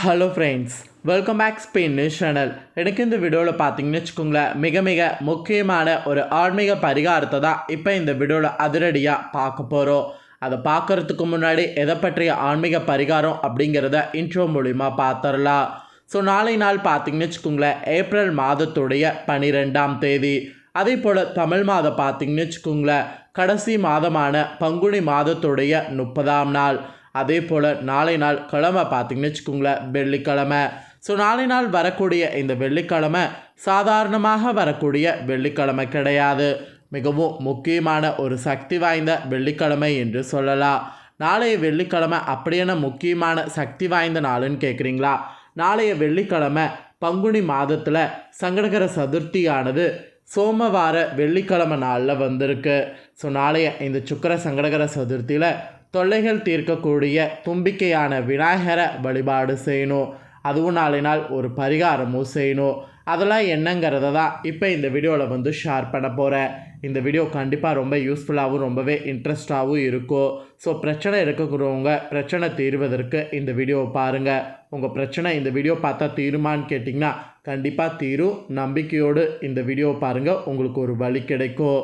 Hello friends welcome back Spain news channel எனக்கு இந்த வீடியோவில் பார்த்தீங்கன்னு வச்சுக்கோங்களேன் மிக மிக முக்கியமான ஒரு ஆன்மீக பரிகாரத்தை தான் இப்போ இந்த வீடியோவில் அதிரடியாக பார்க்க போகிறோம் அதை பார்க்கறதுக்கு முன்னாடி எதை பற்றிய ஆன்மீக பரிகாரம் அப்படிங்கிறத இன்ட்ரோ மூலிமா பார்த்துடலாம். ஸோ நாளை நாள் பார்த்தீங்கன்னு வச்சுக்கோங்களேன் ஏப்ரல் மாதத்துடைய பனிரெண்டாம் தேதி. அதே போல் தமிழ் மாதம் பார்த்தீங்கன்னு வச்சுக்கோங்களேன் கடைசி மாதமான பங்குனி மாதத்துடைய முப்பதாம் நாள். அதே போல் நாளை நாள் கிழமை பார்த்தீங்கன்னு வச்சுக்கோங்களேன் வெள்ளிக்கிழமை. ஸோ நாளை நாள் வரக்கூடிய இந்த வெள்ளிக்கிழமை சாதாரணமாக வரக்கூடிய வெள்ளிக்கிழமை கிடையாது. மிகவும் முக்கியமான ஒரு சக்தி வாய்ந்த வெள்ளிக்கிழமை என்று சொல்லலாம். நாளைய வெள்ளிக்கிழமை அப்படியான முக்கியமான சக்தி வாய்ந்த நாளுன்னு கேட்குறீங்களா நாளைய வெள்ளிக்கிழமை பங்குனி மாதத்தில் சங்கடகர சதுர்த்தியானது சோமவார வெள்ளிக்கிழமை நாளில் வந்திருக்கு. ஸோ நாளைய இந்த சுக்கர சங்கடகர சதுர்த்தியில் தொல்லைகள் தீர்க்கக்கூடிய தும்பிக்கையான விநாயகரை வழிபாடு செய்யணும். அதுவும் நாளை நாள் ஒரு பரிகாரமும் செய்யணும். அதெல்லாம் என்னங்கிறத தான் இப்போ இந்த வீடியோவில் வந்து ஷேர் பண்ண போகிறேன் இந்த வீடியோ கண்டிப்பாக ரொம்ப யூஸ்ஃபுல்லாகவும் ரொம்பவே இன்ட்ரெஸ்டாகவும் இருக்கும். ஸோ பிரச்சனை இருக்கக்கூடியவங்க பிரச்சனை தீர்வதற்கு இந்த வீடியோவை பாருங்கள் உங்கள் பிரச்சனை இந்த வீடியோ பார்த்தா தீருமான்னு கேட்டிங்கன்னா கண்டிப்பாக தீரும். நம்பிக்கையோடு இந்த வீடியோவை பாருங்கள் உங்களுக்கு ஒரு வழி கிடைக்கும்.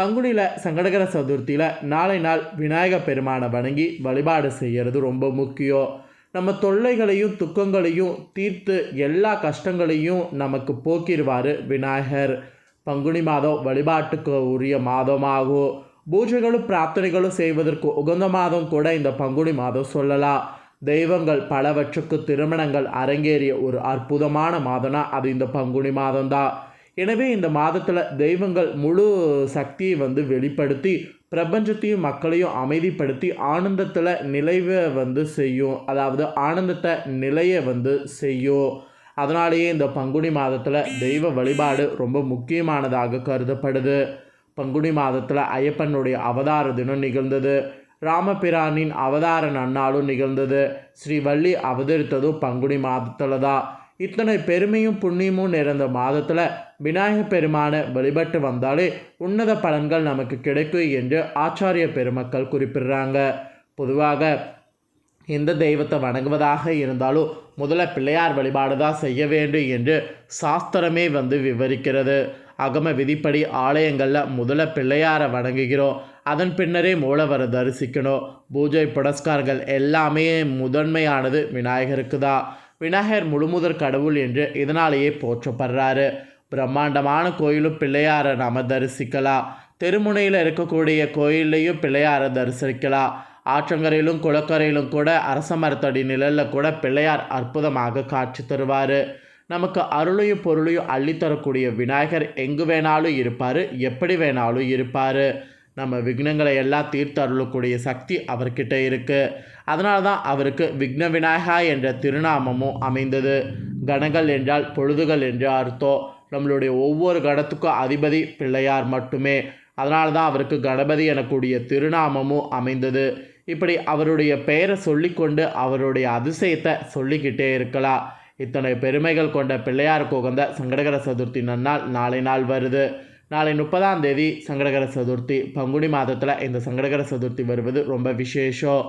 பங்குனியில் சங்கடகர சதுர்த்தியில் நாளை நாள் விநாயக பெருமானை வணங்கி வழிபாடு செய்கிறது ரொம்ப முக்கியம். நம்ம தொல்லைகளையும் துக்கங்களையும் தீர்த்து எல்லா கஷ்டங்களையும் நமக்கு போக்கிடுவார் விநாயகர். பங்குனி மாதம் வழிபாட்டுக்கு உரிய மாதமாகும். பூஜைகளும் பிரார்த்தனைகளும் செய்வதற்கு உகந்த மாதம் கூட இந்த பங்குனி மாதம் சொல்லலாம். தெய்வங்கள் பலவற்றுக்கு திருமணங்கள் அரங்கேறிய ஒரு அற்புதமான மாதம்னா அது இந்த பங்குனி மாதம்தான். எனவே இந்த மாதத்தில் தெய்வங்கள் முழு சக்தியை வந்து வெளிப்படுத்தி பிரபஞ்சத்தையும் மக்களையும் அமைதிப்படுத்தி ஆனந்தத்தில் நிலைவை வந்து செய்யும். அதாவது ஆனந்தத்தை நிலையை வந்து செய்யும். அதனாலேயே இந்த பங்குனி மாதத்தில் தெய்வ வழிபாடு ரொம்ப முக்கியமானதாக கருதப்படுது. பங்குனி மாதத்தில் ஐயப்பனுடைய அவதார தினம் நிகழ்ந்தது. ராமபிரானின் அவதார நன்னாளும் நிகழ்ந்தது. ஸ்ரீவள்ளி அவதரித்ததும் பங்குனி மாதத்தில் தான் இத்தனை பெருமையும் புண்ணியமும் நிறைந்த மாதத்தில் விநாயகர் பெருமான வழிபட்டு வந்தாலே உன்னத பலன்கள் நமக்கு கிடைக்கும் என்று ஆச்சாரிய பெருமக்கள் குறிப்பிடுறாங்க. பொதுவாக எந்த தெய்வத்தை வணங்குவதாக இருந்தாலும் முதல்ல பிள்ளையார் வழிபாடு தான் செய்ய வேண்டும் என்று சாஸ்திரமே வந்து விவரிக்கிறது. அகம விதிப்படி ஆலயங்களில் முதல்ல பிள்ளையாரை வணங்குகிறோம். அதன் பின்னரே மூலவரை தரிசிக்கணும். பூஜை புடஸ்காரங்கள் எல்லாமே முதன்மையானது விநாயகருக்கு தான் விநாயகர் முழுமுதற் கடவுள் என்று இதனாலேயே போற்றப்படுறாரு. பிரம்மாண்டமான கோயிலும் பிள்ளையாரை நாம் தரிசிக்கலாம். தெருமுனையில் இருக்கக்கூடிய கோயில்லையும் பிள்ளையாரை தரிசிக்கலாம். ஆற்றங்கரையிலும் குளக்கரையிலும் கூட அரச மரத்தடி நிழலில் கூட பிள்ளையார் அற்புதமாக காட்சி தருவார். நமக்கு அருளையும் பொருளையும் அள்ளித்தரக்கூடிய விநாயகர் எங்கு வேணாலும் இருப்பார் எப்படி வேணாலும் இருப்பார். நம்ம விக்னங்களை எல்லாம் தீர்த்து அருளக்கூடிய சக்தி அவர்கிட்ட இருக்குது அதனால தான் அவருக்கு விக்ன விநாயகா என்ற திருநாமமும் அமைந்தது. கணங்கள் என்றால் பொழுதுகள் என்று அர்த்தம். நம்மளுடைய ஒவ்வொரு கணத்துக்கும் அதிபதி பிள்ளையார் மட்டுமே. அதனால தான் அவருக்கு கணபதி எனக்கூடிய திருநாமமும் அமைந்தது. இப்படி அவருடைய பெயரை சொல்லிக்கொண்டு அவருடைய அதிசயத்தை சொல்லிக்கிட்டே இருக்கலாம். இத்தனை பெருமைகள் கொண்ட பிள்ளையாருக்கு உகந்த சங்கடகர சதுர்த்தி நன்னால் நாளை நாள் வருது. நாளை முப்பதாம் தேதி சங்கடகர சதுர்த்தி. பங்குனி மாதத்தில் இந்த சங்கடகர சதுர்த்தி வருவது ரொம்ப விசேஷம்.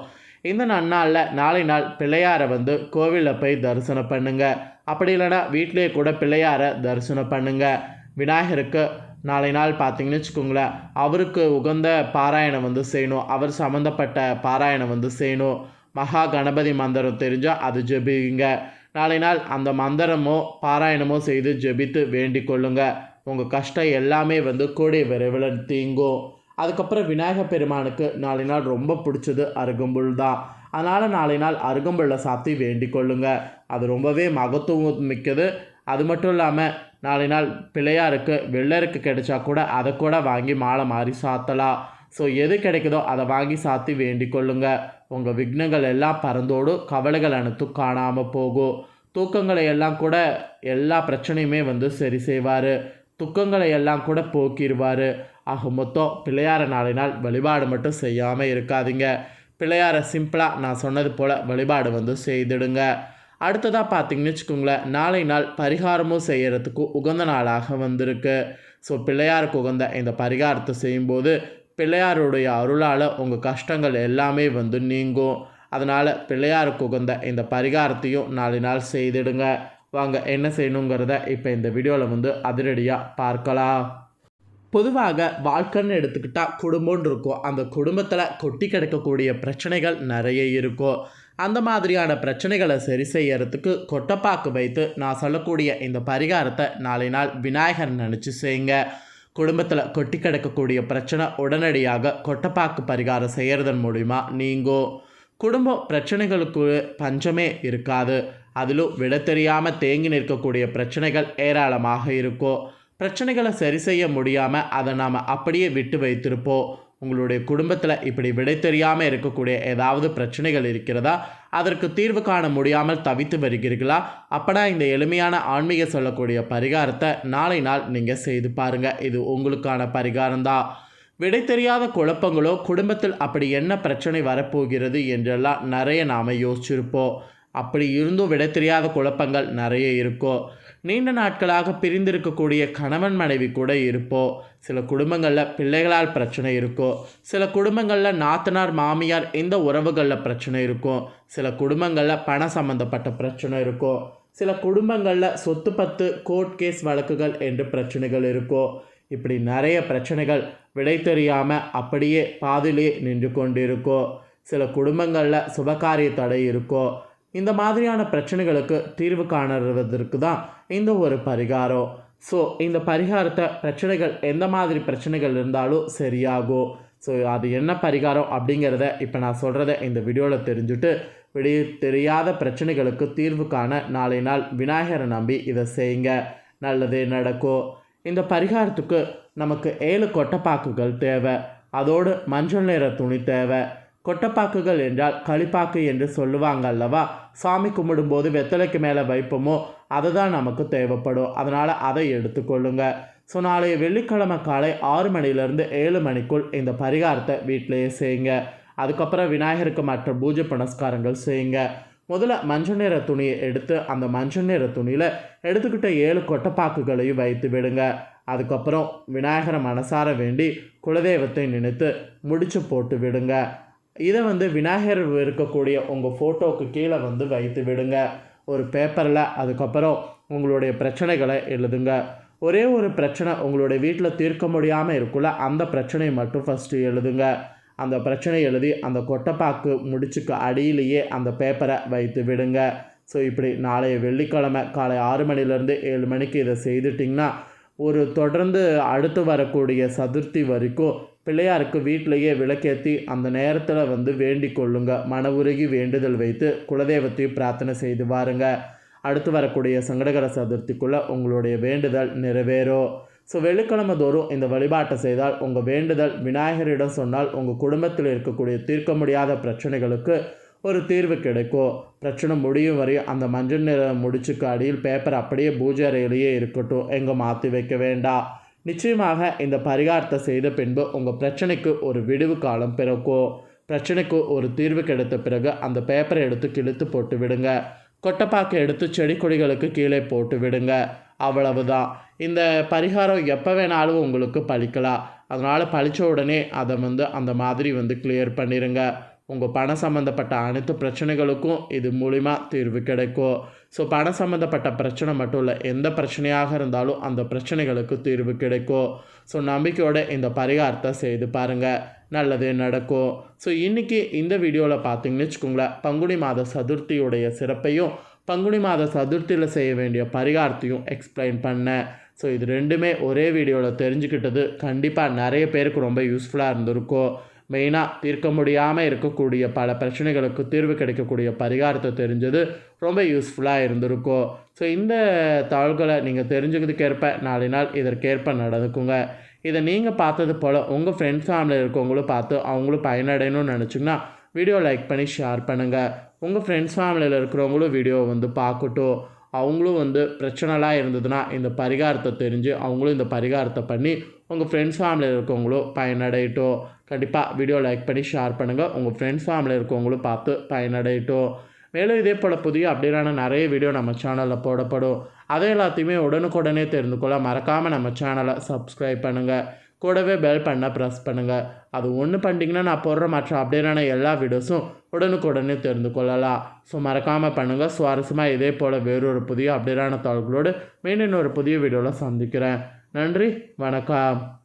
இந்த நன்னாளில் நாளை நாள் பிள்ளையாரை வந்து கோவிலில் போய் தரிசனம் பண்ணுங்க. அப்படி இல்லைன்னா வீட்டிலேயே கூட பிள்ளையாரை தரிசனம் பண்ணுங்க. விநாயகருக்கு நாளை நாள் பார்த்தீங்கன்னு வச்சுக்கோங்களேன் அவருக்கு உகந்த பாராயணம் வந்து செய்யணும். அவர் சம்மந்தப்பட்ட பாராயணம் வந்து செய்யணும். மகா கணபதி மந்திரம் தெரிஞ்சால் அது ஜெபிங்க. நாளை நாள் அந்த மந்திரமோ பாராயணமோ செய்து ஜெபித்து வேண்டிக் கொள்ளுங்கள் உங்கள் கஷ்டம் எல்லாமே வந்து கூடிய விரைவில் தீங்கும். அதுக்கப்புறம் விநாயகர் பெருமானுக்கு நாளை நாள் ரொம்ப பிடிச்சது அருகம்புல் தான். அதனால் நாளை நாள் அருகம்புல்லை சாத்தி வேண்டிக் கொள்ளுங்க. அது ரொம்பவே மகத்துவம் மிக்கது. அது மட்டும் இல்லாமல் நாளை நாள் பிள்ளையாருக்கு வெள்ளருக்கு கிடைச்சா கூட அதை கூட வாங்கி மாலை மாறி சாத்தலாம். ஸோ எது கிடைக்குதோ அதை வாங்கி சாத்தி வேண்டிக் கொள்ளுங்க. உங்கள் விக்னங்கள் எல்லாம் பறந்தோடு கவலைகள் அனைத்தும் காணாமல் போகும். தூக்கங்களை எல்லாம் கூட எல்லா பிரச்சனையுமே வந்து சரி செய்வார். துக்கங்களை எல்லாம் கூட போக்கிடுவார் ஆக மொத்தம் பிள்ளையார நாளை நாள் வழிபாடு மட்டும் செய்யாமல் இருக்காதீங்க. பிள்ளையாரை சிம்பிளாக நான் சொன்னது போல் வழிபாடு வந்து செய்திடுங்க. அடுத்ததாக பார்த்தீங்கன்னு வச்சுக்கோங்களேன் நாளை நாள் பரிகாரமும் செய்கிறதுக்கு உகந்த நாளாக வந்திருக்கு. ஸோ பிள்ளையாருக்கு உகந்த இந்த பரிகாரத்தை செய்யும்போது பிள்ளையாருடைய அருளால் உங்கள் கஷ்டங்கள் எல்லாமே வந்து நீங்கும். அதனால் பிள்ளையாருக்கு உகந்த இந்த பரிகாரத்தையும் நாளை நாள் செய்திடுங்க. வாங்க என்ன செய்யணுங்கிறத இப்போ இந்த வீடியோவில் வந்து அதிரடியாக பார்க்கலாம். பொதுவாக வாழ்க்கைன்னு எடுத்துக்கிட்டால் குடும்பம்னு இருக்கும். அந்த குடும்பத்தில் கொட்டி கிடக்கக்கூடிய பிரச்சனைகள் நிறைய இருக்கும். அந்த மாதிரியான பிரச்சனைகளை சரி செய்யறதுக்கு கொட்டைப்பாக்கு வைத்து நான் சொல்லக்கூடிய இந்த பரிகாரத்தை நாளை நாள் விநாயகர் நினச்சி செய்யுங்க. குடும்பத்தில் கொட்டி கிடக்கக்கூடிய பிரச்சனை உடனடியாக கொட்டைப்பாக்கு பரிகாரம் செய்கிறதன் மூலிமா நீங்கும். குடும்ப பிரச்சனைகளுக்கு பஞ்சமே இருக்காது. அதிலும் விட தெரியாமல் தேங்கி நிற்கக்கூடிய பிரச்சனைகள் ஏராளமாக இருக்கும் பிரச்சனைகளை சரி செய்ய முடியாமல் அதை நாம் அப்படியே விட்டு வைத்திருப்போம் உங்களுடைய குடும்பத்தில் இப்படி விடை தெரியாமல் இருக்கக்கூடிய ஏதாவது பிரச்சனைகள் இருக்கிறதா? அதற்கு தீர்வு காண முடியாமல் தவித்து வருகிறீர்களா? அப்படா இந்த எளிமையான ஆன்மீக சொல்லக்கூடிய பரிகாரத்தை நாளை நாள் நீங்கள் செய்து பாருங்கள் இது உங்களுக்கான பரிகாரம்தான் விடை தெரியாத குழப்பங்களோ குடும்பத்தில் அப்படி என்ன பிரச்சனை வரப்போகிறது என்றெல்லாம் நிறைய நாம் யோசிச்சிருப்போம். அப்படி இருந்தும் விடை தெரியாத குழப்பங்கள் நிறைய இருக்கும் நீண்ட நாட்களாக பிரிந்திருக்கக்கூடிய கணவன் மனைவி கூட இருப்போ. சில குடும்பங்களில் பிள்ளைகளால் பிரச்சனை இருக்கும் சில குடும்பங்களில் நாத்தனார் மாமியார் இந்த உறவுகளில் பிரச்சனை இருக்கும் சில குடும்பங்களில் பண சம்மந்தப்பட்ட பிரச்சனை இருக்கும் சில குடும்பங்களில் சொத்து பத்து கோர்ட் கேஸ் வழக்குகள் என்று பிரச்சனைகள் இருக்கும் இப்படி நிறைய பிரச்சனைகள் விடை தெரியாமல் அப்படியே பாதிலே நின்று கொண்டிருக்கோ. சில குடும்பங்களில் சுபகாரிய தடை இருக்கோ. இந்த மாதிரியான பிரச்சனைகளுக்கு தீர்வு காணறதற்கு தான் இந்த ஒரு பரிகாரம். ஸோ இந்த பரிகாரத்தை பிரச்சனைகள் எந்த மாதிரி பிரச்சனைகள் இருந்தாலும் சரியாகும் ஸோ அது என்ன பரிகாரம் அப்படிங்கிறத இப்போ நான் சொல்கிறத இந்த வீடியோவில் தெரிஞ்சுட்டு விடிய தெரியாத பிரச்சனைகளுக்கு தீர்வு காண நாளை நாள் விநாயகரை நம்பி இதை செய்யுங்க. நல்லதே நடக்கும் இந்த பரிகாரத்துக்கு நமக்கு ஏழு கொட்டைப்பாக்குகள் தேவை. அதோடு மஞ்சள் நிற துணி தேவை. கொட்டைப்பாக்குகள் என்றால் களிப்பாக்கு என்று சொல்லுவாங்க அல்லவா சாமி கும்பிடும்போது வெத்தலைக்கு மேலே வைப்போமோ? அதை தான் நமக்கு தேவைப்படும். அதனால் அதை எடுத்துக்கொள்ளுங்க. ஸோ நாளைய வெள்ளிக்கிழமை காலை ஆறு மணிலேருந்து ஏழு மணிக்குள் இந்த பரிகாரத்தை வீட்டிலேயே செய்யுங்க. அதுக்கப்புறம் விநாயகருக்கு மற்ற பூஜை புனஸ்காரங்கள் செய்யுங்க. முதல்ல மஞ்சள் நிற துணியை எடுத்து அந்த மஞ்சள் நிற துணியில் எடுத்துக்கிட்ட ஏழு கொட்டைப்பாக்குகளையும் வைத்து விடுங்க. அதுக்கப்புறம் விநாயகரை மனசார வேண்டி குலதெய்வத்தை நினைத்து முடிச்சு போட்டு விடுங்க. இதை வந்து விநாயகர் இருக்கக்கூடிய உங்கள் ஃபோட்டோவுக்கு கீழே வந்து வைத்து விடுங்க. ஒரு பேப்பரில் அதுக்கப்புறம் உங்களுடைய பிரச்சனைகளை எழுதுங்க. ஒரே ஒரு பிரச்சனை உங்களுடைய வீட்டில் தீர்க்க முடியாமல் இருக்குல்ல அந்த பிரச்சனையை மட்டும் ஃபஸ்ட்டு எழுதுங்க. அந்த பிரச்சனை எழுதி அந்த கொட்டைப்பாக்கு முடிச்சுக்கு அடியிலேயே அந்த பேப்பரை வைத்து விடுங்க. ஸோ இப்படி நாளைய வெள்ளிக்கிழமை காலை ஆறு மணிலேருந்து ஏழு மணிக்கு இதை செய்துட்டிங்கன்னா ஒரு தொடர்ந்து அடுத்து வரக்கூடிய சதுர்த்தி வரைக்கும் பிள்ளையாருக்கு வீட்டிலேயே விளக்கேற்றி அந்த நேரத்தில் வந்து வேண்டிக் கொள்ளுங்க. மன உருகி வேண்டுதல் வைத்து குலதெய்வத்தையும் பிரார்த்தனை செய்து வாருங்க. அடுத்து வரக்கூடிய சங்கடகர சதுர்த்திக்குள்ளே உங்களுடைய வேண்டுதல் நிறைவேறும். ஸோ வெள்ளிக்கிழமை தோறும் இந்த வழிபாட்டை செய்தால் உங்கள் வேண்டுதல் விநாயகரிடம் சொன்னால் உங்கள் குடும்பத்தில் இருக்கக்கூடிய தீர்க்க முடியாத பிரச்சனைகளுக்கு ஒரு தீர்வு கிடைக்கும். பிரச்சனை முடியும் வரையும் அந்த மஞ்சள் நிற முடிச்சுக்கு அடியில் பேப்பர் அப்படியே பூஜை அறையிலேயே இருக்கட்டும். எங்கே மாற்றி வைக்க வேண்டாம். நிச்சயமாக இந்த பரிகாரத்தை செய்த பின்பு உங்கள் பிரச்சனைக்கு ஒரு விடுவு காலம் பிறக்கும் பிரச்சனைக்கு ஒரு தீர்வு கிடைத்த பிறகு அந்த பேப்பரை எடுத்து கிழித்து போட்டு விடுங்க. கொட்டைப்பாக்கை எடுத்து செடி கொடிகளுக்கு கீழே போட்டு விடுங்க. அவ்வளவுதான். இந்த பரிகாரம் எப்போ வேணாலும் உங்களுக்கு பழிக்கலாம். அதனால் பழித்த உடனே அதை வந்து அந்த மாதிரி வந்து கிளியர் பண்ணிடுங்க உங்கள் பணம் சம்மந்தப்பட்ட அனைத்து பிரச்சனைகளுக்கும் இது மூலிமா தீர்வு கிடைக்கும். ஸோ பணம் சம்மந்தப்பட்ட பிரச்சனை மட்டும் இல்லை. எந்த பிரச்சனையாக இருந்தாலும் அந்த பிரச்சனைகளுக்கு தீர்வு கிடைக்கும். ஸோ நம்பிக்கையோட இந்த பரிகாரத்தை செய்து பாருங்கள் நல்லது நடக்கும். ஸோ இன்றைக்கி இந்த வீடியோவில் பார்த்தீங்கன்னு வச்சுக்கோங்களேன் பங்குனி மாத சதுர்த்தியுடைய சிறப்பையும் பங்குனி மாத சதுர்த்தியில் செய்ய வேண்டிய பரிகாரத்தையும் எக்ஸ்பிளைன் பண்ணேன். ஸோ இது ரெண்டுமே ஒரே வீடியோவில் தெரிஞ்சுக்கிட்டது. கண்டிப்பாக நிறைய பேருக்கு ரொம்ப யூஸ்ஃபுல்லாக இருந்திருக்கும். மெயினாக தீர்க்க முடியாமல் இருக்கக்கூடிய பல பிரச்சனைகளுக்கு தீர்வு கிடைக்கக்கூடிய பரிகாரத்தை தெரிஞ்சது ரொம்ப யூஸ்ஃபுல்லாக இருந்திருக்கும் ஸோ இந்த தாள்களை நீங்கள் தெரிஞ்சுக்கிறதுக்கேற்ப நாளை நாள் இதற்கேற்ப நடந்துக்குங்க. இதை நீங்கள் பார்த்தது போல் உங்கள் ஃப்ரெண்ட்ஸ் ஃபேமிலியில் இருக்கவங்களும் பார்த்து அவங்களும் பயனடையணும்னு நினச்சிங்கன்னா வீடியோ லைக் பண்ணி ஷேர் பண்ணுங்கள் உங்கள் ஃப்ரெண்ட்ஸ் ஃபேமிலியில் இருக்கிறவங்களும் வீடியோ வந்து பார்க்கட்டும். அவங்களும் வந்து பிரச்சனைலாம் இருந்ததுன்னா இந்த பரிகாரத்தை தெரிஞ்சு அவங்களும் இந்த பரிகாரத்தை பண்ணி உங்கள் ஃப்ரெண்ட்ஸ் ஃபேமிலியில் இருக்கவங்களும் பயனடையட்டும் கண்டிப்பாக வீடியோ லைக் பண்ணி ஷேர் பண்ணுங்கள் உங்கள் ஃப்ரெண்ட்ஸ் ஃபேமிலியில் இருக்கவங்களும் பார்த்து பயனடையட்டும் மேலும் இதே போல் புதிய அப்டேட்டான நிறைய வீடியோ நம்ம சேனலில் போடப்படும். அதை எல்லாத்தையுமே உடனுக்குடனே தெரிந்து கொள்ள மறக்காமல் நம்ம சேனலை சப்ஸ்கிரைப் பண்ணுங்கள் கூடவே பெல் பண்ண ப்ரெஸ் பண்ணுங்கள் அது ஒன்று பண்ணிட்டீங்கன்னா நான் போடுற மற்ற அப்டேட்டான எல்லா வீடியோஸும் உடனுக்குடனே தெரிந்து கொள்ளலாம். ஸோ மறக்காமல் பண்ணுங்கள் சுவாரஸ்யமாக இதே போல் வேறொரு புதிய அப்டேட்டான தாள்களோடு மீண்டும் ஒரு புதிய வீடியோவில் சந்திக்கிறேன். நன்றி வணக்கம்.